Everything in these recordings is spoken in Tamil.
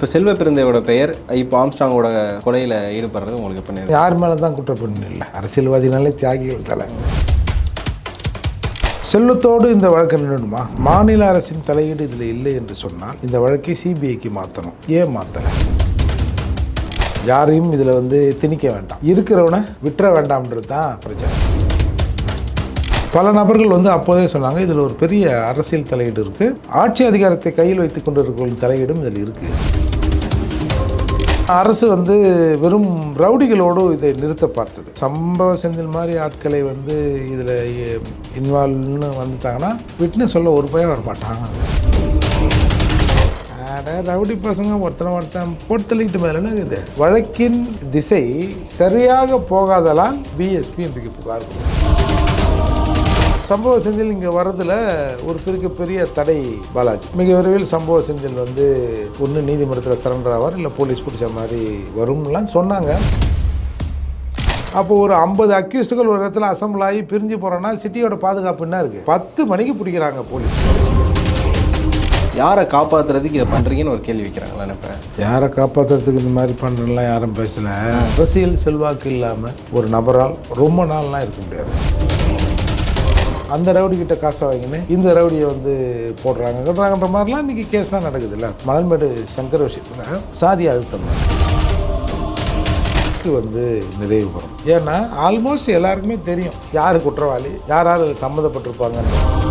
இப்போ செல்வ பிறந்தையோட பெயர் இப்போ ஆம்ஸ்டாங்கோட கொலையில் ஈடுபடுறது உங்களுக்கு பண்ணி யார் மேலே தான் குற்றப்பண்ணு இல்லை? அரசியல்வாதினாலே தியாகிகள் தலை. செல்வத்தோடு இந்த வழக்கு நின்றுடுமா? மாநில அரசின் தலையீடு இதில் இல்லை என்று சொன்னால் இந்த வழக்கை சிபிஐக்கு மாற்றணும் ஏன் மாற்றலை யாரையும் இதில் வந்து திணிக்க வேண்டாம். இருக்கிறவனை விட்டுற வேண்டாம்ன்றது தான் பிரச்சனை. பல நபர்கள் வந்து அப்போதே சொன்னாங்க இதில் ஒரு பெரிய அரசியல் தலையீடு இருக்குது ஆட்சி அதிகாரத்தை கையில் வைத்துக் கொண்டிருக்கும் தலையீடும் இதில் இருக்குது அரசு வந்து வெறும் ரவுடிகளோடு இதை நிறுத்த பார்த்தது. சம்பவ செந்தில் மாதிரி ஆட்களை வந்து இதில் இன்வால்வ்னு வந்துட்டாங்கன்னா விட்னஸ் சொல்ல ஒரு பயம் வர மாட்டாங்க ரவுடி பசங்க ஒருத்தனை ஒருத்தன் போட்டு தள்ளிக்கிட்டு மேலே இது? வழக்கின் திசை சரியாக போகாதலால் பிஎஸ்பி இன்றைக்கு புகார் சம்பவ செந்தில் இங்கே வர்றதுல ஒரு பெரிய பெரிய தடை பாலாஜி. மிக விரைவில் சம்பவ செந்தில் வந்து ஒன்று நீதிமன்றத்தில் சரண்டர் ஆவார் இல்லை போலீஸ் பிடிச்ச மாதிரி வரும்லாம் சொன்னாங்க. அப்போ ஒரு ஐம்பது அக்யூஸ்டுகள் ஒரு இடத்துல அசம்பிள் ஆகி பிரிஞ்சு போகிறோன்னா சிட்டியோட பாதுகாப்பு என்ன இருக்குது பத்து மணிக்கு பிடிக்கிறாங்க போலீஸ். யாரை காப்பாற்றுறதுக்கு இதை பண்ணுறீங்கன்னு ஒரு கேள்வி வைக்கிறாங்களா இப்போ? யாரை காப்பாற்றுறதுக்கு இந்த மாதிரி பண்ணுறலாம் யாரும் பேசல. அரசியல் செல்வாக்கு இல்லாமல் ஒரு நபரால் ரொம்ப நாள்லாம் இருக்க முடியாது. அந்த ரவுடி கிட்ட காசை வாங்கினு இந்த ரவுடியை வந்து போடுறாங்க கட்டுறாங்கன்ற மாதிரிலாம் இன்றைக்கி கேஸ்லாம் நடக்குது இல்லை மணல்மேடு சங்கர விஷயத்தில் சாதி அழுத்தம். வந்து நிறைவு பெறும். ஏன்னா ஆல்மோஸ்ட் எல்லாருக்குமே தெரியும் யார் குற்றவாளி யார் யார் சம்மந்தப்பட்டிருப்பாங்கன்னு.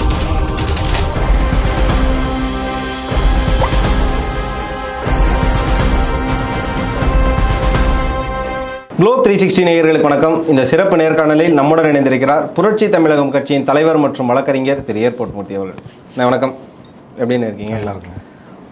குளோப் த்ரீ சிக்ஸ்டி நேயர்களுக்கு வணக்கம். இந்த சிறப்பு நேர்காணலில் நம்முடன் இணைந்திருக்கிறார் புரட்சி தமிழகம் கட்சியின் தலைவர் மற்றும் வழக்கறிஞர் திரு. ஏர்போர்ட் மூர்த்தி அவர்கள். வணக்கம். எப்படின்னு இருக்கீங்க? நல்லா இருக்குங்க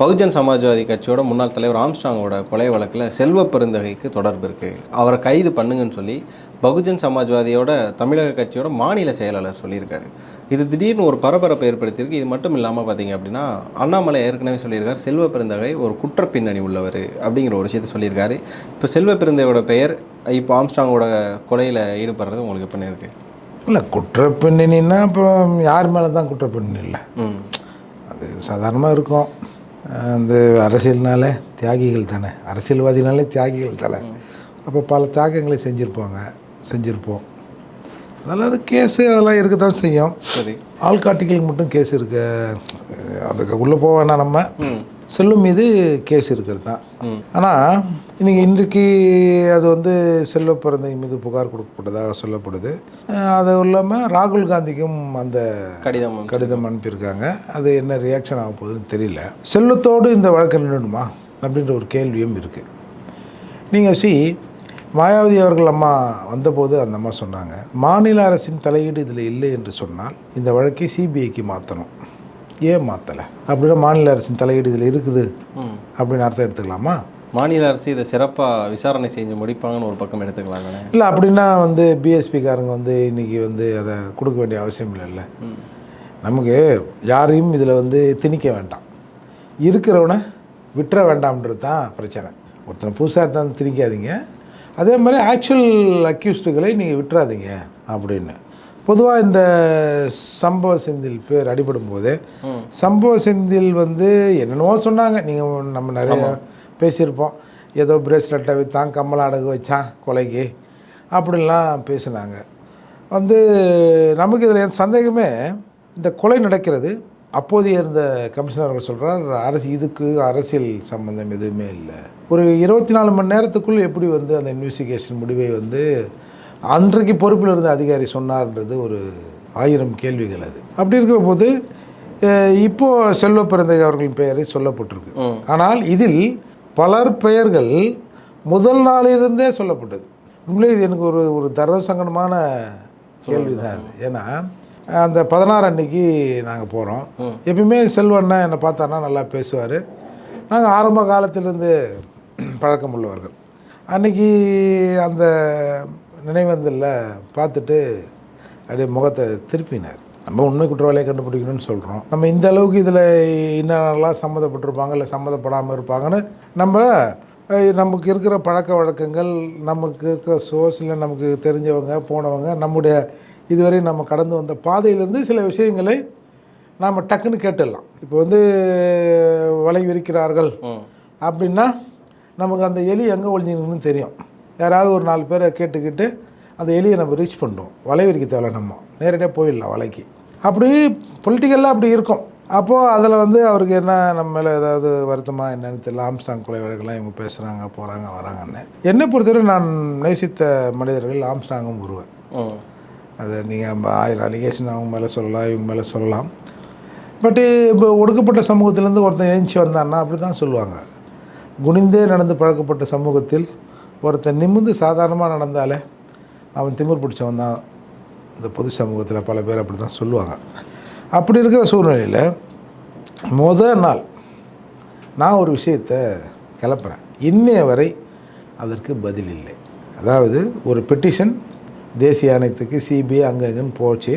பகுஜன் சமாஜ்வாதி கட்சியோட முன்னாள் தலைவர் ஆம்ஸ்டாங்கோட கொலை வழக்கில் செல்வ பெருந்தகைக்கு தொடர்பு இருக்குது அவரை கைது பண்ணுங்கன்னு சொல்லி பகுஜன் சமாஜ்வாதியோட தமிழக கட்சியோட மாநில செயலாளர் சொல்லியிருக்காரு. இது திடீர்னு ஒரு பரபரப்பை ஏற்படுத்தியிருக்கு. இது மட்டும் இல்லாமல் பார்த்தீங்க அப்படின்னா அண்ணாமலை ஏற்கனவே சொல்லியிருக்காரு செல்வ பெருந்தகை ஒரு குற்ற பின்னணி உள்ளவர் அப்படிங்கிற ஒரு விஷயத்தை சொல்லியிருக்காரு. இப்போ செல்வ பெருந்தகையோட பெயர் இப்போ ஆம்ஸ்டாங்கோட கொலையில் ஈடுபடுறது உங்களுக்கு பண்ணியிருக்கு இல்லை குற்றப்பின்னணின்னா அப்புறம் யார் மேலே தான் குற்றப்பின்னணி இல்லை அது சாதாரணமாக இருக்கும். அந்த அரசியல்னாலே தியாகிகள் தானே. அரசியல்வாதினாலே தியாகிகள் தானே. அப்போ பல தியாகங்களை செஞ்சுருப்பாங்க செஞ்சுருப்போம். அதெல்லாம் அது கேஸு அதெல்லாம் இருக்க தான் செய்யும். சரி. ஆள்காட்டிகளுக்கு மட்டும் கேஸ் இருக்க. அதுக்கு உள்ளே போக வேணாம் நம்ம. செல்லும் மீது கேஸ் இருக்கிறது தான். ஆனால் இன்னைக்கு இன்றைக்கு அது வந்து செல்வ பிறந்தை மீது புகார் கொடுக்கப்பட்டதாக சொல்லப்படுது. அது இல்லாமல் ராகுல் காந்திக்கும் அந்த கடிதம் கடிதம் அனுப்பியிருக்காங்க. அது என்ன ரியாக்ஷன் ஆக போகுதுன்னு தெரியல. செல்வத்தோடு இந்த வழக்கு நின்றுடுமா? அப்படின்ற ஒரு கேள்வியும் இருக்குது நீங்கள் சி மாயாவதி அவர்கள் அம்மா வந்தபோது அந்த அம்மா சொன்னாங்க மாநில அரசின் தலையீடு இதில் இல்லை என்று சொன்னால் இந்த வழக்கை சிபிஐக்கு மாற்றணும் ஏன் மாற்றலை அப்படின்னா மாநில அரசின் தலையீடு இதில் இருக்குது. ம். அப்படின்னு அர்த்தம் எடுத்துக்கலாமா? மாநில அரசு இதை சிறப்பாக விசாரணை செஞ்சு முடிப்பாங்கன்னு ஒரு பக்கம் எடுத்துக்கலாம் தானே இல்லை அப்படின்னா வந்து பிஎஸ்பிக்காரங்க வந்து இன்றைக்கி வந்து அதை கொடுக்க வேண்டிய அவசியம் இல்லைல்ல நமக்கு யாரையும் இதில் வந்து திணிக்க வேண்டாம். இருக்கிறவனை விட்டுற வேண்டாம்ன்றது தான் பிரச்சனை. ஒருத்தனை புதுசாக தான் திணிக்காதீங்க. அதே மாதிரி ஆக்சுவல் அக்யூஸ்டுகளை நீங்கள் விட்டுறாதீங்க அப்படின்னு. பொதுவாக இந்த சம்பவ செந்தில் பேர் அடிபடும் போது ம். சம்பவ செந்தில் வந்து என்னென்னவோ சொன்னாங்க. நீங்கள் நம்ம நிறைய பேசியிருப்போம். ஏதோ பிரேஸ்லெட்டை விற்றான் கம்மல் அடகு வச்சான் கொலைக்கு அப்படிலாம் பேசினாங்க. வந்து நமக்கு இதில் எந்த சந்தேகமே இந்த கொலை நடக்கிறது அப்போதைய இருந்த கமிஷனர் அவர்கள் சொல்கிறார் அரசு இதுக்கு அரசியல் சம்பந்தம் எதுவுமே இல்லை. ஒரு இருபத்தி நாலு மணி நேரத்துக்குள் எப்படி வந்து அந்த இன்வெஸ்டிகேஷன் முடிவை வந்து அன்றைக்கு பொறுப்பில் இருந்த அதிகாரி சொன்னார்ன்றது ஒரு ஆயிரம் கேள்விகள் அது. அப்படி இருக்கிற போது இப்போ செல்வ பிறந்தகை அவர்களின் பெயரை சொல்லப்பட்டிருக்கு. ஆனால் இதில் பலர் பெயர்கள் முதல் நாளிலிருந்தே சொல்லப்பட்டது. உண்மையிலே இது எனக்கு ஒரு ஒரு தர்ம சங்கடமான கேள்வி தான். ஏன்னா அந்த பதினாறு அன்னைக்கு நாங்கள் போகிறோம் எப்பயுமே செல்வண்ணா என்னை பார்த்தான்னா நல்லா பேசுவார். நாங்கள் ஆரம்ப காலத்திலிருந்து பழக்கம் உள்ளவர்கள். அன்னைக்கு அந்த நினைவந்தில் பார்த்துட்டு அப்படியே முகத்தை திருப்பினார். நம்ம உண்மை குற்றவாளியை கண்டுபிடிக்கணும்னு சொல்கிறோம் நம்ம இந்த அளவுக்கு இதில் இன்னெல்லாம் சம்மந்தப்பட்டிருப்பாங்க இல்லை சம்மந்தப்படாமல் இருப்பாங்கன்னு நம்ம நமக்கு இருக்கிற பழக்க வழக்கங்கள் நமக்கு இருக்கிற சோர்ஸ் இல்லை நமக்கு தெரிஞ்சவங்க போனவங்க நம்முடைய இதுவரை நம்ம கடந்து வந்த பாதையிலேருந்து சில விஷயங்களை நாம் டக்குன்னு கேட்டுடலாம். இப்போ வந்து வலை விரிக்கிறார்கள் அப்படின்னா நமக்கு அந்த எலி எங்கே ஒழிஞ்சிருக்குன்னு தெரியும். யாராவது ஒரு நாலு பேரை கேட்டுக்கிட்டு அந்த எலியை நம்ம ரீச் பண்ணுறோம் வலை விரிக்க தேவை நம்ம. நேரடியாக போயிடலாம் வலைக்கு. அப்படி பொலிட்டிக்கலாக அப்படி இருக்கும். அப்போது அதில் வந்து அவருக்கு என்ன நம்ம மேலே ஏதாவது வருத்தமாக என்னன்னு தெரியல. ஆம்ஸ்டாங் கொலை வழக்கெல்லாம் இவங்க பேசுகிறாங்க போகிறாங்க வராங்கன்னு. என்னை பொறுத்தவரை நான் நேசித்த மனிதர்கள் ஆம்ஸ்டாங்கும் ஒருவர் அதை நீங்கள் ஆயிரம் அலிகேஷன் அவங்க மேலே சொல்லலாம் இவங்க மேலே சொல்லலாம். பட்டு இப்போ ஒடுக்கப்பட்ட சமூகத்திலேருந்து ஒருத்தன் எழுந்துச்சி வந்தான்னா அப்படி தான் சொல்லுவாங்க. குனிந்தே நடந்து பழக்கப்பட்ட சமூகத்தில் ஒருத்தன் நிமிர்ந்து சாதாரணமாக நடந்தாலே அவன் திமிர் பிடிச்சவன் தான். இந்த பொது சமூகத்தில் பல பேர் அப்படி தான் சொல்லுவாங்க. அப்படி இருக்கிற சூழ்நிலையில் முத நாள் நான் ஒரு விஷயத்தை கிளப்புறேன். இன்னைய வரை அதற்கு பதில் இல்லை. அதாவது ஒரு பெட்டிஷன் தேசிய ஆணையத்துக்கு சிபிஐ அங்கே இங்கேன்னு போச்சு.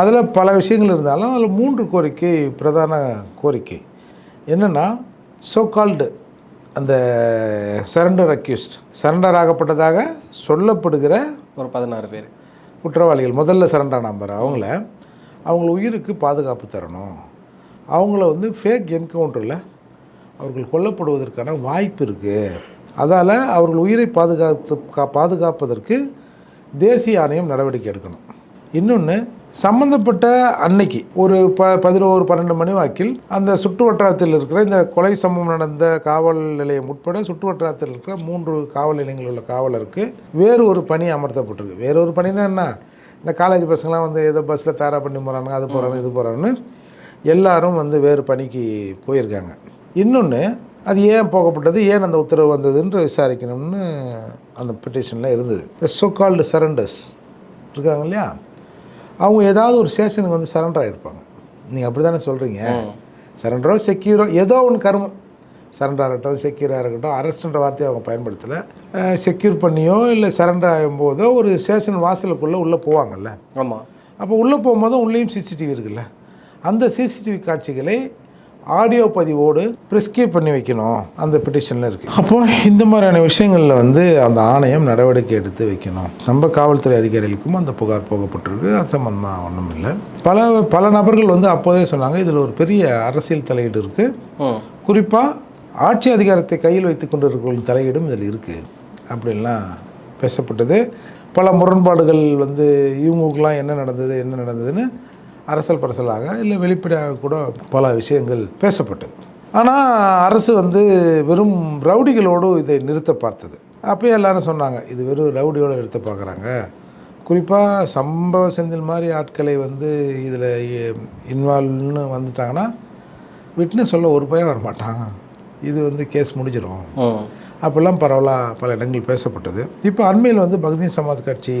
அதில் பல விஷயங்கள் இருந்தாலும் அதில் மூன்று கோரிக்கை பிரதான கோரிக்கை. என்னென்னா சோ கால்டு அந்த சரண்டர் அக்யூஸ்ட் சரண்டர் ஆகப்பட்டதாக சொல்லப்படுகிற ஒரு பதினாறு பேர். குற்றவாளிகள் முதல்ல சரண்டர் நம்பர் அவங்கள அவங்கள உயிருக்கு பாதுகாப்பு தரணும். அவங்கள வந்து ஃபேக் என்கவுண்டரில் அவர்கள் கொல்லப்படுவதற்கான வாய்ப்பு இருக்குது அதால் அவர்கள் உயிரை பாதுகாத்து கா- பாதுகாப்பதற்கு தேசிய ஆணையம் நடவடிக்கை எடுக்கணும். இன்னொன்று சம்மந்தப்பட்ட அன்னைக்கு ஒரு ப பதினோரு பன்னெண்டு மணி வாக்கில் அந்த சுற்று வட்டாரத்தில் இருக்கிற இந்த கொலை சம்பவம் நடந்த காவல் நிலையம் உட்பட சுற்று வட்டாரத்தில் இருக்கிற மூன்று காவல் நிலையங்களில் உள்ள காவலருக்கு வேறு ஒரு பணி அமர்த்தப்பட்டிருக்கு. வேறு ஒரு பணினா என்ன? இந்த காலேஜ் பசங்களாம் வந்து ஏதோ பஸ்ஸில் தயாராக பண்ணி போகிறாங்க அது போகிறாங்க இது போகிறாங்கன்னு எல்லாரும் வந்து வேறு பணிக்கு போயிருக்காங்க. இன்னொன்று அது ஏன் போகப்பட்டது ஏன் அந்த உத்தரவு வந்ததுன்னு விசாரிக்கணும்னு அந்த பிட்டிஷனில் இருந்தது. இந்த சோ கால்டு சரண்டர்ஸ் இருக்காங்க இல்லையா? அவங்க ஏதாவது ஒரு ஸ்டேஷனுக்கு வந்து சரண்டர் ஆகிருப்பாங்க நீங்கள் அப்படி தானே சொல்கிறீங்க சரண்டரோ செக்யூரோ ஏதோ ஒன்று கருமம் சரண்டர் ஆகட்டும் செக்யூராக இருக்கட்டும் அரெஸ்ட்ன்ற வார்த்தையை அவங்க பயன்படுத்தலை. செக்யூர் பண்ணியோ இல்லை சரண்டர் ஆகும்போதோ ஒரு ஸ்டேஷன் வாசலுக்குள்ளே உள்ளே போவாங்கல்ல. ஆமாம் அப்போ உள்ளே போகும்போது உள்ளேயும் சிசிடிவி இருக்குல்ல. அந்த சிசிடிவி காட்சிகளை ஆடியோ பதிவோடு ப்ரிஸ்கிரைப் பண்ணி வைக்கணும் அந்த பெட்டிஷனில் இருக்குது அப்போ இந்த மாதிரியான விஷயங்களில் வந்து அந்த ஆணையம் நடவடிக்கை எடுத்து வைக்கணும். நம்ம காவல்துறை அதிகாரிகளுக்கும் அந்த புகார் போகப்பட்டிருக்கு. அது சம்மந்தமாக ஒன்றும் இல்லை. பல பல நபர்கள் வந்து அப்போதே சொன்னாங்க இதில் ஒரு பெரிய அரசியல் தலையீடு இருக்குது குறிப்பாக ஆட்சி அதிகாரத்தை கையில் வைத்து கொண்டிருக்கும் தலையீடும் இதில் இருக்குது அப்படின்லாம் பேசப்பட்டது. பல முரண்பாடுகள் வந்து இவங்களுக்கெல்லாம் என்ன நடந்தது என்ன நடந்ததுன்னு அரசல் பரசலாக இல்லை வெளிப்படையாக கூட பல விஷயங்கள் பேசப்பட்டது. ஆனால் அரசு வந்து வெறும் ரவுடிகளோடு இதை நிறுத்த பார்த்தது. அப்பயே எல்லாரும் சொன்னாங்க இது வெறும் ரவுடியோடு நிறுத்த பார்க்குறாங்க. குறிப்பாக சம்பவ செந்தில் மாதிரி ஆட்களை வந்து இதில் இன்வால்வ்னு வந்துட்டாங்கன்னா விட்னஸ் சொல்ல ஒரு பையன் வரமாட்டான். இது வந்து கேஸ் முடிஞ்சிடும் அப்போல்லாம் பரவலாக பல இடங்கள் பேசப்பட்டது. இப்போ அண்மையில் வந்து பகுஜன் சமாஜ் கட்சி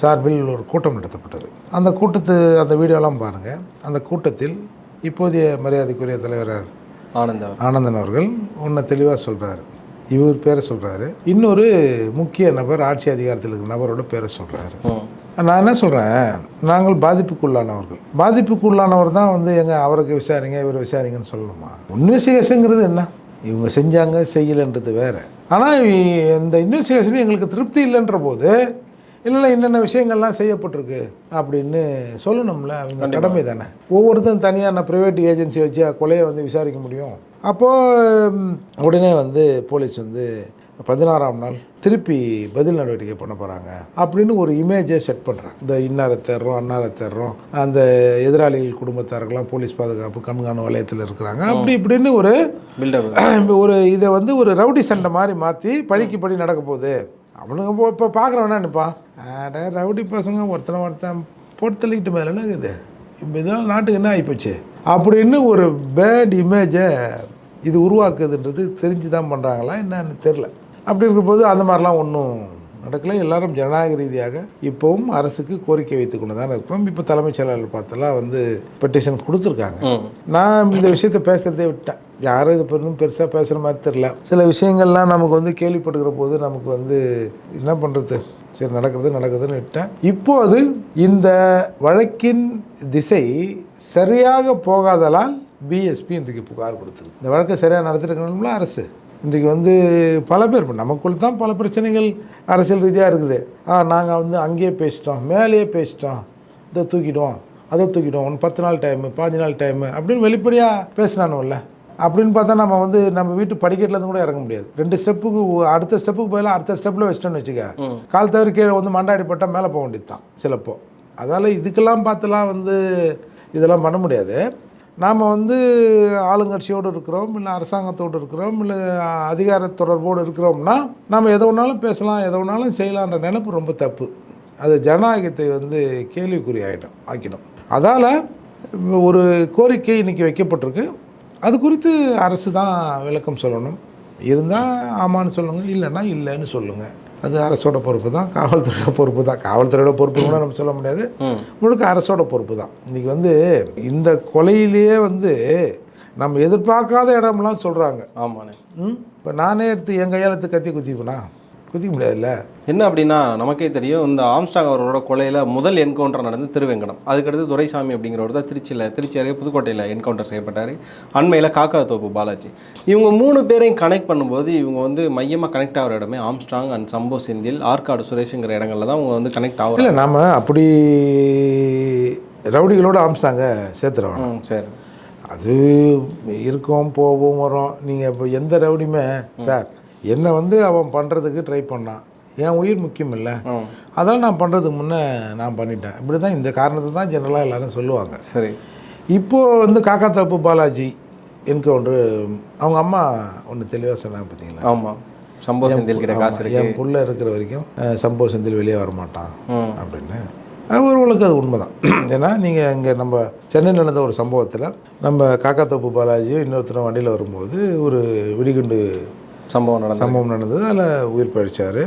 சார்பில் ஒரு கூட்டம் நடத்தப்பட்டது. அந்த கூட்டத்து அந்த வீடியோலாம் பாருங்கள் அந்த கூட்டத்தில் இப்போதைய மரியாதைக்குரிய தலைவர் ஆனந்த் அவர் ஆனந்தன் அவர்கள் ஒன்றை தெளிவாக சொல்கிறாரு இவர் பேரை சொல்கிறாரு இன்னொரு முக்கிய நபர் ஆட்சி அதிகாரத்தில் இருக்கிற நபரோட பேரை சொல்கிறாரு நான் என்ன சொல்கிறேன் நாங்கள் பாதிப்புக்குள்ளானவர்கள். பாதிப்புக்குள்ளானவர் தான் வந்து எங்க அவருக்கு விசாரிங்க இவர் விசாரிங்கன்னு சொல்லணுமா? இன்வெஸ்டிகேஷனுங்கிறது என்ன? இவங்க செஞ்சாங்க செய்யலைன்றது வேற. ஆனால் இந்த இன்வெஸ்டிகேஷன் எங்களுக்கு திருப்தி இல்லைன்ற போது இல்லை என்னென்ன விஷயங்கள்லாம் செய்யப்பட்டிருக்கு அப்படின்னு சொல்லணும்ல அவங்க கடமை தானே. ஒவ்வொருத்தரும் தனியாக நான் ப்ரைவேட் ஏஜென்சி வச்சு கொலையை வந்து விசாரிக்க முடியும். அப்போது உடனே வந்து போலீஸ் வந்து பதினாறாம் நாள் திருப்பி பதில் நடவடிக்கை பண்ண போகிறாங்க அப்படின்னு ஒரு இமேஜை செட் பண்ணுறாங்க இந்த இன்னாரை தேடுறோம் அன்னாரை தேடுறோம் அந்த எதிராளிகள் குடும்பத்தாருக்கெல்லாம் போலீஸ் பாதுகாப்பு கண்காணி வலயத்தில் இருக்கிறாங்க. அப்படி இப்படின்னு ஒரு ஒரு இதை வந்து ஒரு ரவுடி சண்டை மாதிரி மாற்றி பழிக்கு படி நடக்க போகுது. அவனுங்க போ இப்போ பார்க்குறவனா நிப்பா அட ரவுடி பசங்க ஒருத்தனை ஒருத்தன் போட்டு தள்ளிக்கிட்டு மேலே இருக்குது? இப்போ இதெல்லாம் நாட்டுக்கு என்ன ஆகிப்போச்சு அப்படின்னு ஒரு பேட் இமேஜை இது உருவாக்குதுன்றது தெரிஞ்சு தான் பண்ணுறாங்களா என்னன்னு தெரில அப்படி இருக்கும்போது அந்த மாதிரிலாம் ஒன்றும் நடக்கல. எல்லாரும் ஜனநாயக ரீதியாக இப்போவும் அரசுக்கு கோரிக்கை வைத்து கொண்டு தான் இருக்கிறோம். இப்போ தலைமைச் செயலாளர் பார்த்தெல்லாம் வந்து பெட்டிஷன் கொடுத்துருக்காங்க. நான் இந்த விஷயத்தை பேசுகிறதே விட்டேன். யாரும் இது பெரும் பெருசாக பேசுகிற மாதிரி தெரில சில விஷயங்கள்லாம் நமக்கு வந்து கேள்விப்படுகிற போது நமக்கு வந்து என்ன பண்ணுறது சரி நடக்கிறது நடக்குதுன்னு விட்டேன். இப்போது இந்த வழக்கின் திசை சரியாக போகாதலால் பிஎஸ்பி இன்றைக்கு புகார் கொடுத்துருக்கு. இந்த வழக்கை சரியாக நடத்திருக்கணும்ல அரசு? இன்றைக்கு வந்து பல பேர் இப்போ நமக்குள்ள தான் பல பிரச்சனைகள் அரசியல் ரீதியாக இருக்குது. ஆ நாங்கள் வந்து அங்கேயே பேசிட்டோம் மேலேயே பேசிட்டோம். இதை தூக்கிடுவோம் அதை தூக்கிடுவோம். ஒன்று பத்து நாள் டைமு பாஞ்சு நாள் டைமு அப்படின்னு வெளிப்படையாக பேசினானுல்ல அப்படின்னு பார்த்தா நம்ம வந்து நம்ம வீட்டு படிக்கட்டுலேருந்து கூட இறங்க முடியாது. ரெண்டு ஸ்டெப்புக்கு அடுத்த ஸ்டெப்புக்கு போயிடலாம் அடுத்த ஸ்டெப்பில் வச்சிட்டோன்னு வச்சுக்க. கால் தவறி கீழே வந்து மண்டாடி போட்டால் மேலே போக வேண்டியது தான் சிலப்போ. அதால் இதுக்கெல்லாம் பார்த்துலாம் வந்து இதெல்லாம் பண்ண முடியாது. நாம் வந்து ஆளுங்கட்சியோடு இருக்கிறோம் இல்லை அரசாங்கத்தோடு இருக்கிறோம் இல்லை அதிகார தொடர்போடு இருக்கிறோம்னா நம்ம எதை வேணாலும் பேசலாம் எதை வேணாலும் செய்யலான்ற நினைப்பு ரொம்ப தப்பு. அது ஜனநாயகத்தை வந்து கேள்விக்குறி ஆகிடும் ஆக்கிடும். அதால் ஒரு கோரிக்கை இன்றைக்கி வைக்கப்பட்டிருக்கு. அது குறித்து அரசு தான் விளக்கம் சொல்லணும். இருந்தால் ஆமான்னு சொல்லுங்கள் இல்லைன்னா இல்லைன்னு சொல்லுங்கள் அது அரசோட பொறுப்பு தான் காவல்துறையோட பொறுப்பு தான். காவல்துறையோட பொறுப்பு கூட நம்ம சொல்ல முடியாது. முழுக்க அரசோட பொறுப்பு தான். இன்றைக்கி வந்து இந்த கொலையிலேயே வந்து நம்ம எதிர்பார்க்காத இடம்லாம் சொல்கிறாங்க ஆமாண்ணே. ம்? இப்போ நானே எடுத்து என் கையால் எடுத்து கத்தி குத்திப்பேனா? குத்திக்க முடியாதுல்ல? என்ன அப்படின்னா நமக்கே தெரியும் இந்த ஆம்ஸ்டாங் அவரோட கொலையில் முதல் என்கவுண்டர் நடந்து திருவெங்கடம். அதுக்கடுத்து துரைசாமி அப்படிங்கிறவர் தான் திருச்சியில் திருச்சி அருகே புதுக்கோட்டையில் என்கவுண்டர் செய்யப்பட்டார். அண்மையில் காக்கா தோப்பு பாலாஜி. இவங்க மூணு பேரையும் கனெக்ட் பண்ணும்போது இவங்க வந்து மையமாக கனெக்ட் ஆகிற இடமே ஆம்ஸ்டாங் அண்ட் சம்போ செந்தில் ஆற்காடு சுரேஷுங்கிற இடங்கள்ல தான் அவங்க வந்து கனெக்ட் ஆகுறாங்க. இல்லை நாம் அப்படி ரவுடிகளோடு ஆரம்பிச்சிட்டாங்க சேர்த்துறோம். சரி. அது இருக்கும் போவோம் வரோம். நீங்கள் இப்போ எந்த ரவுடியுமே சார் என்னை வந்து அவன் பண்ணுறதுக்கு ட்ரை பண்ணான். என் உயிர் முக்கியம் இல்லை. அதெல்லாம் நான் பண்ணுறதுக்கு முன்னே நான் பண்ணிட்டேன். இப்படி தான் இந்த காரணத்தை தான் ஜெனரலாக எல்லாரும் சொல்லுவாங்க. சரி. இப்போது வந்து காக்கா தப்பு பாலாஜி என்கவுண்டர் அவங்க அம்மா ஒன்று தெளிவாக சொன்னாங்க பார்த்தீங்களா ஆமாம் சம்போ செந்தில் கிட்ட காசு என் புள்ள இருக்கிற வரைக்கும் அஹ், சம்பவ செந்தில் வெளியே வரமாட்டான் அப்படின்னு. ஒருவளுக்கு அது உண்மை தான் ஏன்னா நீங்கள் இங்கே நம்ம சென்னையில் நடந்த ஒரு சம்பவத்தில் நம்ம காக்காத்தோப்பு பாலாஜியும் இன்னொருத்தரும் வண்டியில் வரும்போது ஒரு வெடிகுண்டு சம்பவம் நடந்தது. சம்பவம் நடந்தது. அதில் உயிர் பழிச்சார்.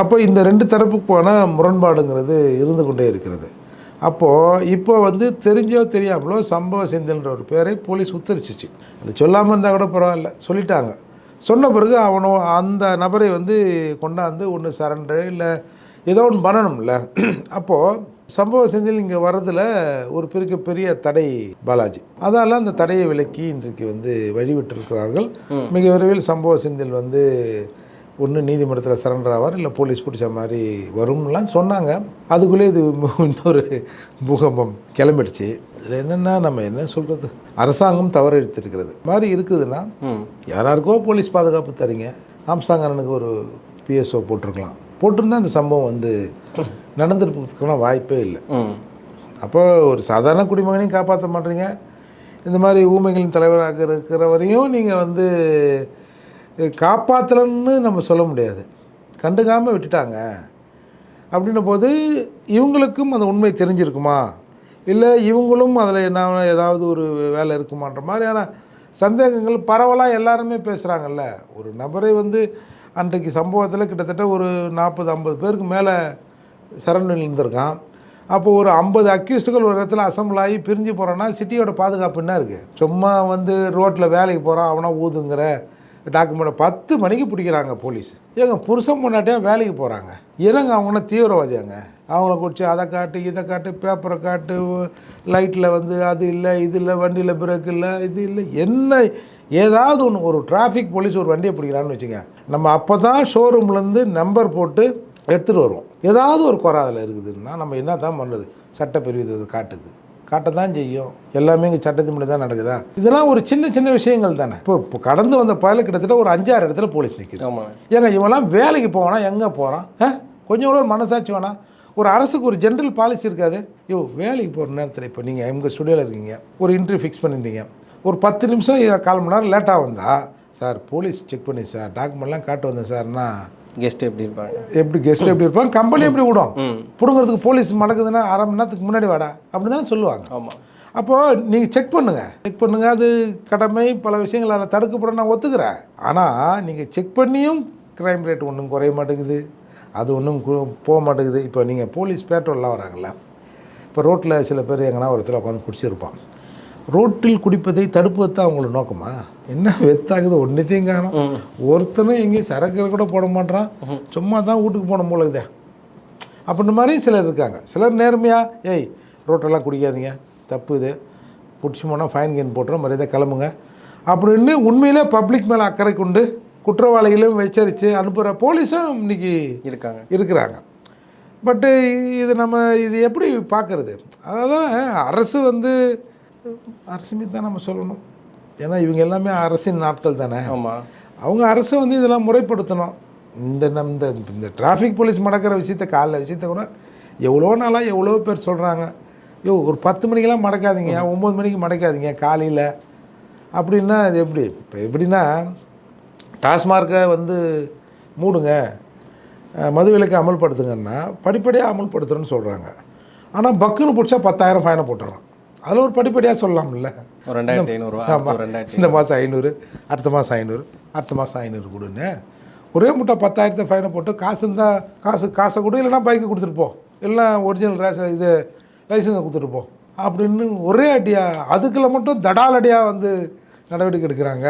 அப்போ இந்த ரெண்டு தரப்புக்கான முரண்பாடுங்கிறது இருந்து கொண்டே இருக்கிறது. அப்போது இப்போ வந்து தெரிஞ்சோ தெரியாமலோ சம்பவ செந்தில்ன்ற ஒரு பேரை போலீஸ் உத்தரிச்சிச்சு. அது சொல்லாமல் இருந்தால் கூட பரவாயில்ல. சொல்லிட்டாங்க. சொன்ன பிறகு அவனோ அந்த நபரை வந்து கொண்டாந்து ஒன்று சரண்டர் இல்லை ஏதோ ஒன்று பண்ணணும்ல. அப்போது சம்பவ செந்தில் இங்கே வர்றதுல ஒரு பெரிய பெரிய தடை பாலாஜி. அதால் அந்த தடையை விலக்கி இன்றைக்கு வந்து வழிவிட்டிருக்கிறார்கள். மிக விரைவில் சம்பவ செந்தில் வந்து ஒன்று நீதிமன்றத்தில் சரண்டர் ஆவார் இல்லை போலீஸ் பிடிச்ச மாதிரி வரும்லாம் சொன்னாங்க. அதுக்குள்ளே இது இன்னொரு பூகம்பம் கிளம்பிடுச்சு. இதில் என்னென்னா நம்ம என்ன சொல்கிறது அரசாங்கம் தவறு எடுத்திருக்கிறது மாதிரி இருக்குதுன்னா யாராருக்கோ போலீஸ் பாதுகாப்பு தரீங்க. ஆம்ஸ்டாங்கரனுக்கு ஒரு பிஎஸ்ஓ போட்டிருக்கலாம். போட்டிருந்தா அந்த சம்பவம் வந்து நடந்திருப்பதுக்கான வாய்ப்பே இல்லை. அப்போ ஒரு சாதாரண குடிமகனையும் காப்பாற்ற மாட்டீங்க. இந்த மாதிரி ஊமைகளின் தலைவராக இருக்கிற வரையும் நீங்கள் வந்து காப்பாற்றலன்னு நம்ம சொல்ல முடியாது. கண்டுக்காமல் விட்டுட்டாங்க. அப்படின்னும் போது இவங்களுக்கும் அந்த உண்மை தெரிஞ்சிருக்குமா? இல்லை இவங்களும் அதில் என்ன ஏதாவது ஒரு வேலை இருக்குமான்ற மாதிரியான சந்தேகங்கள் பரவலாக எல்லாருமே பேசுகிறாங்கல்ல ஒரு நபரை வந்து அன்றைக்கு சம்பவத்தில் கிட்டத்தட்ட ஒரு நாற்பது ஐம்பது பேருக்கு மேலே சரண்டில் இருந்திருக்கான் அப்போ ஒரு ஐம்பது அக்யூஸ்டுகள் ஒரு இடத்துல அசம்பிள் ஆகி பிரிஞ்சு போகிறோன்னா சிட்டியோட பாதுகாப்பு என்ன இருக்குது சும்மா வந்து ரோட்டில் வேலைக்கு போகிறான் அவனா ஊதுங்கிற டாக்குமெண்ட்டை பத்து மணிக்கு பிடிக்கிறாங்க போலீஸ் ஏங்க புருஷன் பொண்ணாட்டியாக வேலைக்கு போகிறாங்க என்னங்க அவங்கனா தீவிரவாதியாங்க? அவங்கள குடிச்சு அதை காட்டு இதை காட்டு பேப்பரை காட்டு லைட்டில் வந்து அது இல்லை இது இல்லை வண்டியில் பிரேக் இல்லை இது இல்லை. என்ன ஏதாவது ஒன்று ஒரு டிராஃபிக் போலீஸ் ஒரு வண்டியை பிடிக்கிறான்னு வச்சுங்க நம்ம அப்போ தான் ஷோரூம்லேருந்து நம்பர் போட்டு எடுத்துகிட்டு வருவோம். ஏதாவது ஒரு குறை அதில் இருக்குதுன்னா நம்ம என்ன தான் பண்ணுறது? சட்டப்பிரிவு இது காட்டுது. காட்ட தான் செய்யும். எல்லாமே இங்கே சட்டத்தின் முன்னாடி தான் நடக்குதா? இதெல்லாம் ஒரு சின்ன சின்ன விஷயங்கள் தானே. இப்போ இப்போ கடந்து வந்த பதில் கிட்டத்தட்ட ஒரு அஞ்சாறு இடத்துல போலீஸ் நிற்குது ஏங்க இவன்லாம் வேலைக்கு போவானா? எங்கே போகிறான் கொஞ்சம் கூட ஒரு மனசாட்சி வேணாம். ஒரு அரசுக்கு ஒரு ஜென்ரல் பாலிசி இருக்காது. யோ வேலைக்கு போகிற நேரத்தில் இப்போ நீங்கள் எங்கள் ஸ்டுடியோவில் இருக்கீங்க? ஒரு இன்டர்வியூ ஃபிக்ஸ் பண்ணிட்டீங்க. ஒரு பத்து நிமிஷம் கால் மணி நேரம் லேட்டாக வந்தா சார் போலீஸ் செக் பண்ணி சார். டாக்குமெண்ட்லாம் காட்டு வந்தேன் சார்னா கெஸ்ட் எப்படி இருப்பாங்க? எப்படி கெஸ்ட் எப்படி இருப்பாங்க? கம்பெனி எப்படி விடும்? பிடுங்கிறதுக்கு போலீஸ் மடக்குதுன்னா அரை மணி நேரத்துக்கு முன்னாடி வாடா. அப்படி தானே சொல்லுவாங்க. ஆமாம் அப்போது நீங்கள் செக் பண்ணுங்கள் செக் பண்ணுங்கள் அது கடமை பல விஷயங்கள் அதில் தடுக்கப்படும் நான் ஒத்துக்கிறேன். ஆனால் நீங்கள் செக் பண்ணியும் க்ரைம் ரேட் ஒன்றும் குறைய மாட்டேங்குது. அது ஒன்றும் போக மாட்டேங்குது. இப்போ நீங்கள் போலீஸ் பேட்ரோல்லாம் வராங்கல்ல இப்போ ரோட்டில் சில பேர் எங்கன்னா ஒரு இடத்துல உட்காந்து குடிச்சிருப்பான். ரோட்டில் குடிப்பதை தடுப்பது தான் அவங்களோட நோக்கமா? என்ன வெத்தாகுது? ஒன்றுத்தையும் காணும். ஒருத்தனும் எங்கேயும் சரக்கு கூட போட மாட்றான். சும்மா தான் வீட்டுக்கு போன போல இதே அப்படின்ற மாதிரி சிலர் இருக்காங்க. சிலர் நேர்மையாக ஏய் ரோட்டெல்லாம் குடிக்காதீங்க. தப்பு இது. பிடிச்சி போனால் ஃபைன் கேன் போட்டுரும். மரியாதை கிளம்புங்க. அப்படின்னு உண்மையிலே பப்ளிக் மேலே அக்கறை கொண்டு குற்றவாளிகளையும் எச்சரித்து அனுப்புகிற போலீஸும் இன்னைக்கு இருக்காங்க. இருக்கிறாங்க. பட்டு இது நம்ம இது எப்படி பார்க்குறது? அதாவது அரசு வந்து அரசு மீது தான் நம்ம சொல்லணும். ஏன்னா இவங்க எல்லாமே அரசின் நாட்கள் தானே. ஆமாம் அவங்க அரசு வந்து இதெல்லாம் முறைப்படுத்தணும். இந்த நம் இந்த இந்த டிராஃபிக் போலீஸ் மடக்கிற விஷயத்த காலைல விஷயத்த கூட எவ்வளோ நாளாக எவ்வளோ பேர் சொல்கிறாங்க யோ ஒரு பத்து மணிக்கெல்லாம் மடக்காதீங்க. ஒம்பது மணிக்கு மடக்காதீங்க காலையில். அப்படின்னா அது எப்படி? இப்போ எப்படின்னா டாஸ்மார்க்கை வந்து மூடுங்க. அஹ், மதுவிலக்கை அமல்படுத்துங்கன்னா படிப்படியாக அமல்படுத்துறேன்னு சொல்கிறாங்க ஆனால் பக்குன்னு பிடிச்சா பத்தாயிரம் ஃபைனை போட்டுறான் அதில் ஒரு படிப்படியாக சொல்லலாம்ல. ஒரு ரெண்டாயிரத்தி ஐநூறுரூவா ஆமாம் இந்த மாதம் ஐநூறு அடுத்த மாதம் ஐநூறு அடுத்த மாதம் ஐநூறு கொடுன்னு. ஒரே முட்டை பத்தாயிரத்தை ஃபைனை போட்டு காசு இருந்தால் காசு காசை கொடு இல்லைன்னா பைக்கை கொடுத்துட்டு போ. இல்லைனா ஒரிஜினல் ரேஷன் இது லைசன்ஸை கொடுத்துட்டு போ. அப்படின்னு ஒரே அடியாக அதுக்குள்ள மட்டும் தடாலடியாக வந்து நடவடிக்கை எடுக்கிறாங்க.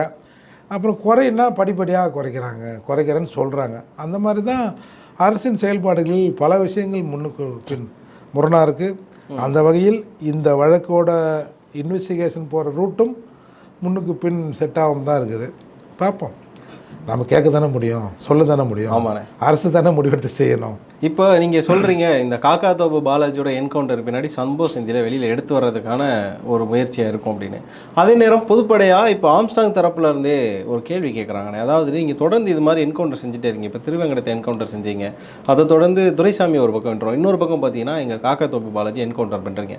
அப்புறம் குறையினா படிப்படியாக குறைக்கிறாங்க. குறைக்கிறேன்னு சொல்கிறாங்க அந்த மாதிரி தான் அரசின் செயல்பாடுகளில் பல விஷயங்கள் முன்னுக்கு பின் முரணாக இருக்குது அந்த வகையில் இந்த வழக்கோட இன்வெஸ்டிகேஷன் போகிற ரூட்டும் முன்னுக்கு பின் செட் ஆகும் தான் இருக்குது. பார்ப்போம். நம்ம கேட்க தானே முடியும் சொல்ல தானே முடியும். ஆமாண்ணே. அரசு தானே முடிவெடுத்து செய்யணும். இப்போ நீங்கள் சொல்கிறீங்க இந்த காக்கா தோப்பு பாலாஜியோட என்கவுண்டர் பின்னாடி சம்போ செந்தில வெளியில் எடுத்து வர்றதுக்கான ஒரு முயற்சியாக இருக்கும் அப்படின்னு. அதே நேரம் பொதுப்படையாக இப்போ ஆம்ஸ்டாங் தரப்புல இருந்தே ஒரு கேள்வி கேட்குறாங்கண்ணே அதாவது நீங்கள் தொடர்ந்து இது மாதிரி என்கவுண்டர் செஞ்சுட்டே இருக்கீங்க. இப்போ திருவேங்கடத்தை என்கவுண்டர் செஞ்சீங்க. அதை தொடர்ந்து துரைசாமி ஒரு பக்கம் விட்டுரும் இன்னொரு பக்கம் பார்த்தீங்கன்னா எங்கள் காக்கா தோப்பு பாலாஜி என்கவுண்டர் பண்ணுறீங்க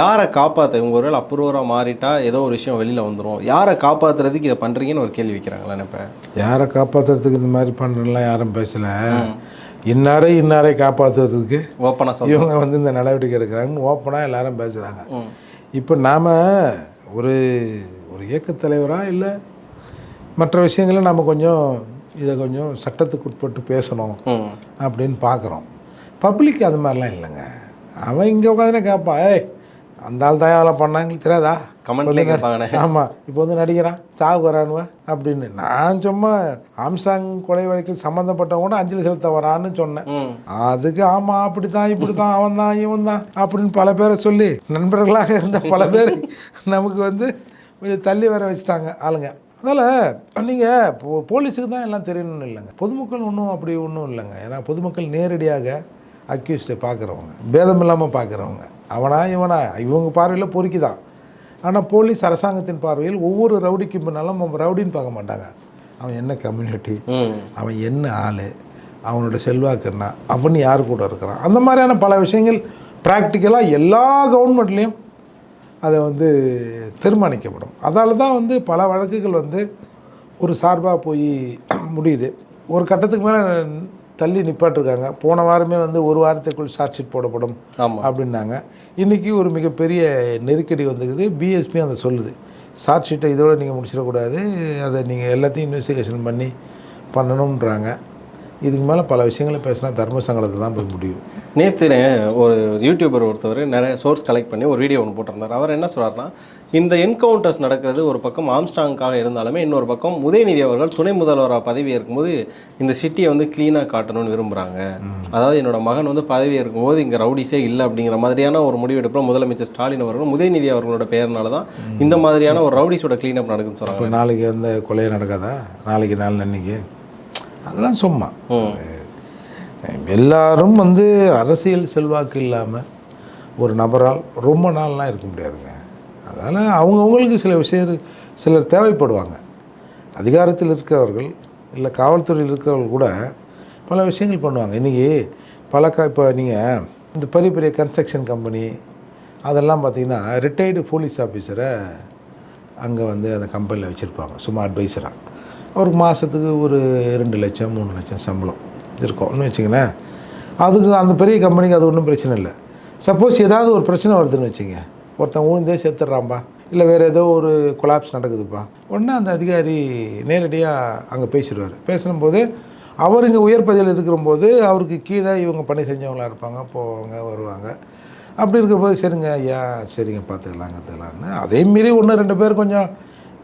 யாரை காப்பாற்ற உங்கள் ஒருவேளை அப்ரூவராக மாறிட்டா ஏதோ ஒரு விஷயம் வெளியில் வந்துடும் யாரை காப்பாற்றுறதுக்கு இதை பண்ணுறீங்கன்னு ஒரு கேள்வி வைக்கிறாங்களே இப்போ? யாரை காப்பாற்றுறதுக்கு இந்த மாதிரி பண்ணுறலாம் யாரும் பேசலை. இன்னாரை இன்னாரை காப்பாற்றுறதுக்கு ஓப்பனாக இவங்க வந்து இந்த நடவடிக்கை எடுக்கிறாங்கன்னு ஓப்பனாக எல்லாரும் பேசுகிறாங்க இப்போ நாம் ஒரு ஒரு இயக்கத் தலைவராக இல்லை மற்ற விஷயங்களை நம்ம கொஞ்சம் இதை கொஞ்சம் சட்டத்துக்கு உட்பட்டு பேசணும் அப்படின்னு பார்க்குறோம். பப்ளிக் அது மாதிரிலாம் இல்லைங்க. அவன் இங்கே உட்காந்துனே கேட்பான் ஏய் அந்த ஆள் தான் அதெல்லாம் பண்ணாங்களுக்கு தெரியாதா கமெண்ட்லேயே ஆமாம் இப்போ வந்து நடிக்கிறான். சாவு வரானுவ? அப்படின்னு. நான் சும்மா ஆம்சாங் கொலை வழக்கில் சம்மந்தப்பட்டவங்க அஞ்சலி செலுத்த வரான்னு சொன்னேன். அதுக்கு ஆமாம் அப்படி தான் இப்படி தான் அவன் தான் இவன் தான் அப்படின்னு பல பேரை சொல்லி நண்பர்களாக இருந்த பல பேர் நமக்கு வந்து கொஞ்சம் தள்ளி வர வச்சுட்டாங்க ஆளுங்க. அதனால் நீங்கள் போ போலீஸுக்கு தான் எல்லாம் தெரியணும்னு இல்லைங்க. பொதுமக்கள் ஒன்றும் அப்படி ஒன்றும் இல்லைங்க. ஏன்னா பொதுமக்கள் நேரடியாக அக்யூஸ்டை பார்க்குறவங்க. பேதம் இல்லாமல் பார்க்குறவங்க. அவனா இவனா? இவங்க பார்வையில் பொறுக்கி தான் ஆனால் போலீஸ் அரசாங்கத்தின் பார்வையில் ஒவ்வொரு ரவுடிக்கு பின்னாலும் நம்ம ரவுடின்னு பார்க்க மாட்டாங்க. அவன் என்ன கம்யூனிட்டி அவன் என்ன ஆள்? அவனோட செல்வாக்கு என்ன? அவன் யார் கூட இருக்கிறான்? அந்த மாதிரியான பல விஷயங்கள் ப்ராக்டிக்கலாக எல்லா கவர்மெண்ட்லேயும் அதை வந்து தீர்மானிக்கப்படும். அதால தான் வந்து பல வழக்குகள் வந்து ஒரு சார்பாக போய் முடியுது. ஒரு கட்டத்துக்கு மேலே தள்ளி நிப்பாட்டிருக்காங்க. போன வாரமே வந்து ஒரு வாரத்துக்குள் சார்ஜ் ஷீட் போடப்படும் அப்படின்னாங்க. இன்றைக்கி ஒரு மிகப்பெரிய நெருக்கடி வந்துக்குது பிஎஸ்பி அதை சொல்லுது. சார்ஜ் ஷீட்டை இதோட நீங்கள் முடிச்சிடக்கூடாது. அதை நீங்கள் எல்லாத்தையும் இன்வெஸ்டிகேஷன் பண்ணி பண்ணணுன்றாங்க இதுக்கு மேலே பல விஷயங்களை பேசினா தர்ம சங்கடத்தை தான் போய் முடியும். நேற்று ஒரு யூடியூபர் ஒருத்தவர் நிறைய சோர்ஸ் கலெக்ட் பண்ணி ஒரு வீடியோ ஒன்று போட்டிருந்தார். அவர் என்ன சொல்றாருன்னா இந்த என்கவுண்டர்ஸ் நடக்கிறது ஒரு பக்கம் ஆம்ஸ்டாங்காக இருந்தாலுமே இன்னொரு பக்கம் உதயநிதி அவர்கள் துணை முதல்வராக பதவி இருக்கும்போது இந்த சிட்டியை வந்து க்ளீனாக காட்டணும்னு விரும்புகிறாங்க அதாவது என்னோட மகன் வந்து பதவி இருக்கும்போது இங்கே ரவுடிஸே இல்லை அப்படிங்கிற மாதிரியான ஒரு முடிவெடுப்பில் முதலமைச்சர் ஸ்டாலின் அவர்களும் உதயநிதி அவர்களோட பெயர்னால தான் இந்த மாதிரியான ஒரு ரவுடிஸோட க்ளீனப் நடக்குதுன்னு சொல்கிறாங்க நாளைக்கு அந்த கொலையை நடக்காதா? நாளைக்கு நாள் அன்னைக்கு? அதெல்லாம் சும்மா. எல்லாரும் வந்து அரசியல் செல்வாக்கு இல்லாமல் ஒரு நபரால் ரொம்ப நாள்லாம் இருக்க முடியாதுங்க. அதனால் அவங்கவுங்களுக்கு சில விஷயம் சிலர் தேவைப்படுவாங்க. அதிகாரத்தில் இருக்கிறவர்கள் இல்லை காவல்துறையில் இருக்கிறவர்கள் கூட பல விஷயங்கள் பண்ணுவாங்க. இன்றைக்கி பல க இப்போ நீங்கள் இந்த பெரிய பெரிய கன்ஸ்ட்ரக்ஷன் கம்பெனி அதெல்லாம் பார்த்தீங்கன்னா ரிட்டையர்டு போலீஸ் ஆஃபீஸரை அங்கே வந்து அந்த கம்பெனியில் வச்சுருப்பாங்க. சும்மா அட்வைசராக ஒரு மாதத்துக்கு ஒரு ரெண்டு லட்சம் மூணு லட்சம் சம்பளம் இருக்கும்னு வச்சுங்களேன். அதுக்கு அந்த பெரிய கம்பெனிக்கு அது ஒன்றும் பிரச்சனை இல்லை. சப்போஸ் ஏதாவது ஒரு பிரச்சனை வருதுன்னு வச்சுங்க. ஒருத்தன் ஊழ்ந்தே சேர்த்துட்றாம்பா இல்லை வேறு ஏதோ ஒரு கொலாப்ஸ் நடக்குதுப்பா. உடனே அந்த அதிகாரி நேரடியாக அங்கே பேசிடுவார். பேசும்போது அவர் இங்கே உயர் பதவியில் இருக்கிறபோது அவருக்கு கீழே இவங்க பணி செஞ்சவங்களா இருப்பாங்க போவாங்க வருவாங்க. அப்படி இருக்கிறபோது சரிங்க ஐயா சரிங்க பார்த்துக்கலாம் கற்றுக்கலான்னு அதே மீறி ஒன்று ரெண்டு பேர் கொஞ்சம்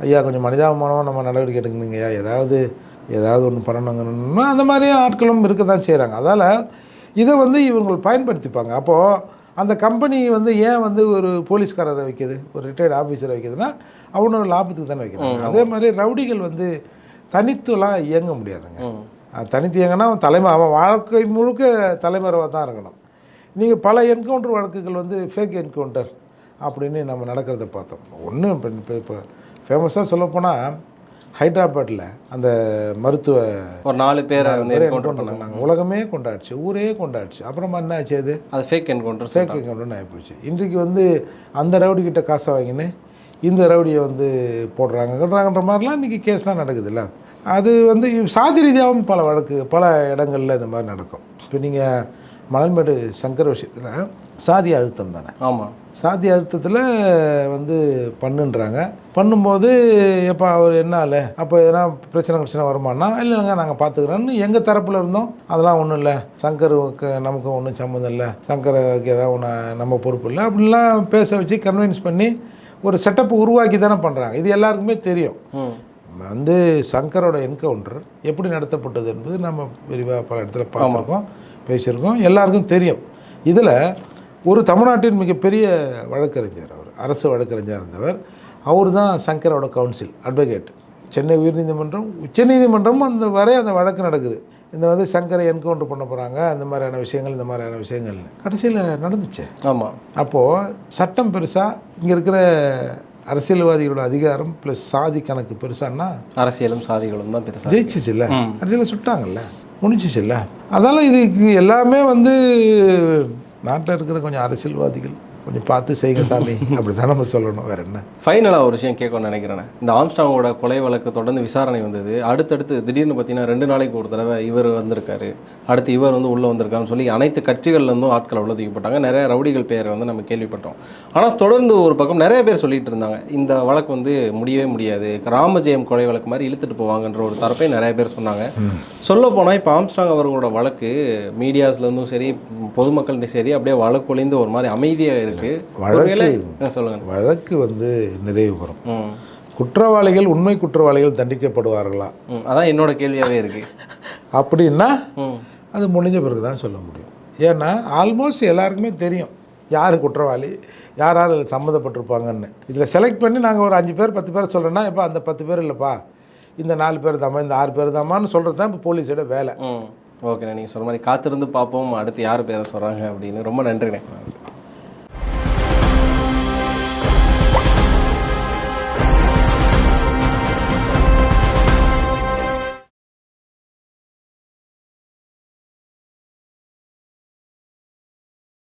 ஐயா கொஞ்சம் மனிதாபிமானமாக நம்ம நடவடிக்கை எடுக்கணுங்க ஐயா. ஏதாவது ஏதாவது ஒன்று பண்ணணுங்கன்னா அந்த மாதிரி ஆட்களும் இருக்க தான் செய்கிறாங்க அதால் இதை வந்து இவங்க பயன்படுத்திப்பாங்க. அப்போது அந்த கம்பெனி வந்து ஏன் வந்து ஒரு போலீஸ்காரரை வைக்கிது ஒரு ரிட்டையர்ட் ஆஃபீஸரை வைக்குதுன்னா அவனோட லாபத்துக்கு தானே வைக்கிறாங்க அதே மாதிரி ரவுடிகள் வந்து தனித்துலாம் இயங்க முடியாதுங்க. தனித்து இயங்கினா அவன் தலைமை அவன் வாழ்க்கை முழுக்க தலைமறைவாக தான் இருக்கணும். நீங்கள் பல என்கவுண்டர் வழக்குகள் வந்து ஃபேக் என்கவுண்டர் அப்படின்னு நம்ம நடக்கிறத பார்த்தோம். ஒன்று இப்போ இப்போ ஃபேமஸாக சொல்லப்போனால் ஹைதராபாத்தில் அந்த மருத்துவ ஒரு நாலு பேரை வந்து என்கவுண்டர் பண்ணாங்க. பண்ணாங்க. உலகமே கொண்டாடுச்சு. ஊரே கொண்டாடுச்சு. அப்புறமா என்ன ஆச்சு அது? அது ஃபேக் என்கவுண்டர் ஃபேக் என்கவுண்டர்னு ஆகிப்போச்சு இன்றைக்கு வந்து அந்த ரவுடி கிட்ட காசை வாங்கின்னு இந்த ரவுடியை வந்து போடுறாங்க. கட்டுறாங்கன்ற மாதிரிலாம் இன்றைக்கி கேஸ்லாம் நடக்குதுல்ல. அது வந்து சாதி ரீதியாகவும் பல வழக்கு பல இடங்களில் இந்த மாதிரி நடக்கும். இப்போ நீங்கள் மணல்மேடு சங்கர விஷயத்தில் சாதி அழுத்தம் தானே. ஆமாம் சாதி அழுத்தத்தில் வந்து பண்ணுன்றாங்க. பண்ணும்போது எப்போ அவர் என்னால? அப்போ எதனா பிரச்சனை பிரச்சனை வருமானா? இல்லைங்க நாங்கள் பார்த்துக்குறோன்னு எங்கள் தரப்பில் இருந்தோம். அதெல்லாம் ஒன்றும் இல்லை. சங்கருக்கு நமக்கு ஒன்றும் சம்மந்தம் இல்லை. சங்கருக்கு ஏதாவது ஒன்று நம்ம பொறுப்பு இல்லை. அப்படிலாம் பேச வச்சு கன்வின்ஸ் பண்ணி ஒரு செட்டப் உருவாக்கி தானே பண்ணுறாங்க இது எல்லாருக்குமே தெரியும். வந்து சங்கரோட என்கவுண்டர் எப்படி நடத்தப்பட்டது என்பது நம்ம விரிவாக பல இடத்துல பார்த்துருக்கோம் பேசியிருக்கோம். எல்லாருக்கும் தெரியும். இதில் ஒரு தமிழ்நாட்டின் மிகப்பெரிய வழக்கறிஞர் அவர் அரசு வழக்கறிஞர் இருந்தவர். அவர் தான் சங்கரோட கவுன்சில் அட்வொகேட் சென்னை உயர்நீதிமன்றம் உச்சநீதிமன்றம் அந்த வரை அந்த வழக்கு நடக்குது. இந்த வந்து சங்கரை என்கவுண்டர் பண்ண போகிறாங்க இந்த மாதிரியான விஷயங்கள் இந்த மாதிரியான விஷயங்கள். கடைசியில் நடந்துச்சு. ஆமாம் அப்போது சட்டம் பெருசாக இங்கே இருக்கிற அரசியல்வாதிகளோட அதிகாரம் ப்ளஸ் சாதி கணக்கு பெருசான்னா அரசியலும் சாதிகளும் தான் பெருசாக ஜெயிச்சிச்சுல்ல. அரசியலில் சுட்டாங்கல்ல. முடிச்சிச்சுல்ல அதனால் இதுக்கு எல்லாமே வந்து நாட்டில் இருக்கிற கொஞ்சம் அரசியல்வாதிகள் கொஞ்சம் பார்த்து செய்யுங்க சாமி. அப்படி தான் நம்ம சொல்லணும். வேற என்ன? ஃபைனலாக ஒரு விஷயம் கேட்கணும்னு நினைக்கிறேன் இந்த ஆம்ஸ்டாங்கோட கொலை வழக்கு தொடர்ந்து விசாரணை வந்தது. அடுத்தடுத்து திடீர்னு பார்த்தீங்கன்னா ரெண்டு நாளைக்கு ஒரு தடவை இவர் வந்திருக்காரு. அடுத்து இவர் வந்து உள்ளே வந்திருக்காருன்னு சொல்லி அனைத்து கட்சிகள்லேருந்தும் ஆட்கள் உள்ள தூக்கப்பட்டாங்க நிறைய ரவுடிகள் பேரை வந்து நம்ம கேள்விப்பட்டோம். ஆனால் தொடர்ந்து ஒரு பக்கம் நிறைய பேர் சொல்லிட்டு இருந்தாங்க. இந்த வழக்கு வந்து முடியவே முடியாது. ராமஜெயம் கொலை வழக்கு மாதிரி இழுத்துட்டு போவாங்கன்ற ஒரு தரப்பை நிறைய பேர் சொன்னாங்க. சொல்ல போனால் இப்போ ஆம்ஸ்டாங் அவர்களோட வழக்கு மீடியாஸ்லேருந்தும் சரி பொதுமக்கள்கிட்ட சரி அப்படியே வழக்கொழிந்து ஒரு மாதிரி அமைதியாக இருக்குது வழக்கு- ஒருவேளை ஆ, சொல்லுங்க. வழக்கு வந்து நிறைவு பெறும். குற்றவாளிகள் உண்மை குற்றவாளிகள் தண்டிக்கப்படுவார்களா? அதான் என்னோட கேள்வியாகவே இருக்கு. அப்படின்னா அது முடிஞ்ச பிறகு தான் சொல்ல முடியும். ஏன்னா ஆல்மோஸ்ட் எல்லாருக்குமே தெரியும். யார் குற்றவாளி? யார் யார் இதில் சம்மந்தப்பட்டிருப்பாங்கன்னு. இதில் செலக்ட் பண்ணி நாங்கள் ஒரு அஞ்சு பேர் பத்து பேர் சொல்கிறோன்னா இப்போ அந்த பத்து பேர் இல்லைப்பா. இந்த நாலு பேர் தாம்மா இந்த ஆறு பேர் தாம்மான்னு சொல்கிறது தான் இப்போ போலீஸோட வேலை. ஓகேண்ணே நீங்கள் சொன்ன மாதிரி காத்திருந்து பார்ப்போம். அடுத்து யார் பேரை சொல்கிறாங்க அப்படின்னு. ரொம்ப நன்றிண்ணே.